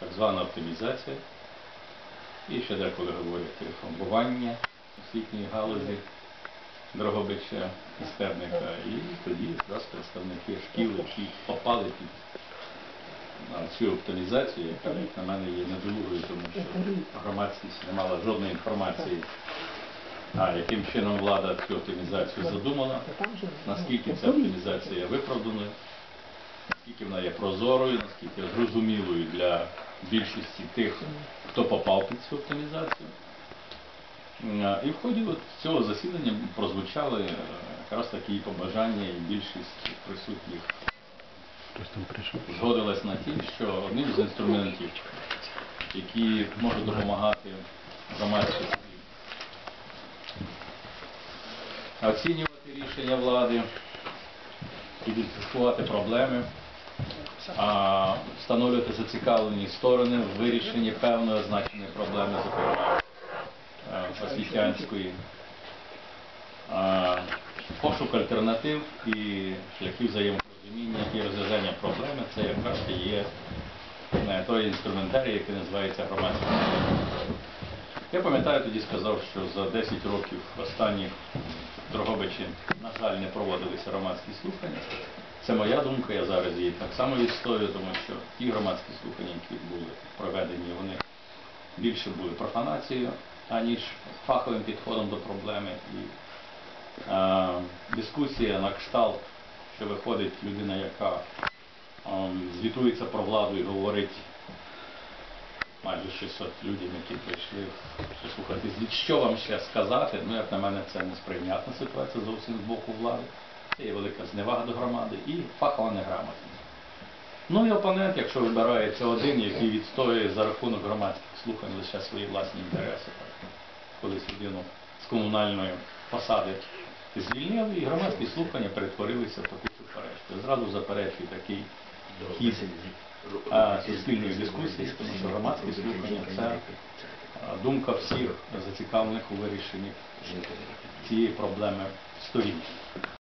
так звана оптимізація. І ще деколи говорять реформування освітньої галузі Дрогобича і Стерника. І тоді якраз представники шкіл, які попали під цю оптимізацію, яка, як на мене, є недолугою, тому що громадськість не мала жодної інформації, а яким чином влада цю оптимізацію задумала, наскільки ця оптимізація виправданою, наскільки вона є прозорою, наскільки зрозумілою для більшості тих, хто попав під цю оптимізацію. Е, І в ході от цього засідання прозвучали е, якраз такі побажання і більшість присутніх. Згодилась на ті, що одним з інструментів, які можуть допомагати громадськості. Оцінювати рішення влади, ідентифікувати проблеми, а встановлювати зацікавлені сторони в вирішенні певної означеної проблеми, зокрема е, освітянської. Пошук альтернатив і шляхів взаєморозуміння і розв'язання проблеми це якраз є е, той інструментарій, який називається громадським. Я пам'ятаю, тоді сказав, що за 10 років останніх в Дрогобичі, на жаль, не проводилися громадські слухання. Це моя думка, я зараз її так само відстоюю, тому що ті громадські слухання, які були проведені, вони більше були профанацією, аніж фаховим підходом до проблеми. І е, дискусія на кшталт, що виходить людина, яка ем, звітується про владу і говорить майже 600 людей, які прийшли послухати звіт. Що вам ще сказати? Ну, як на мене, це несприйнятна ситуація зовсім з боку влади. Це є велика зневага до громади і фахова неграмотність. Ну і опонент, якщо вибирається один, який відстоює за рахунок громадських слухань лише свої власні інтереси. Колись людину з комунальної посади звільнили, і громадські слухання перетворилися в таку суперечку. Зразу заперечую такий хід суспільної дискусії, тому що громадські слухання це думка всіх зацікавлених у вирішенні цієї проблеми сторін.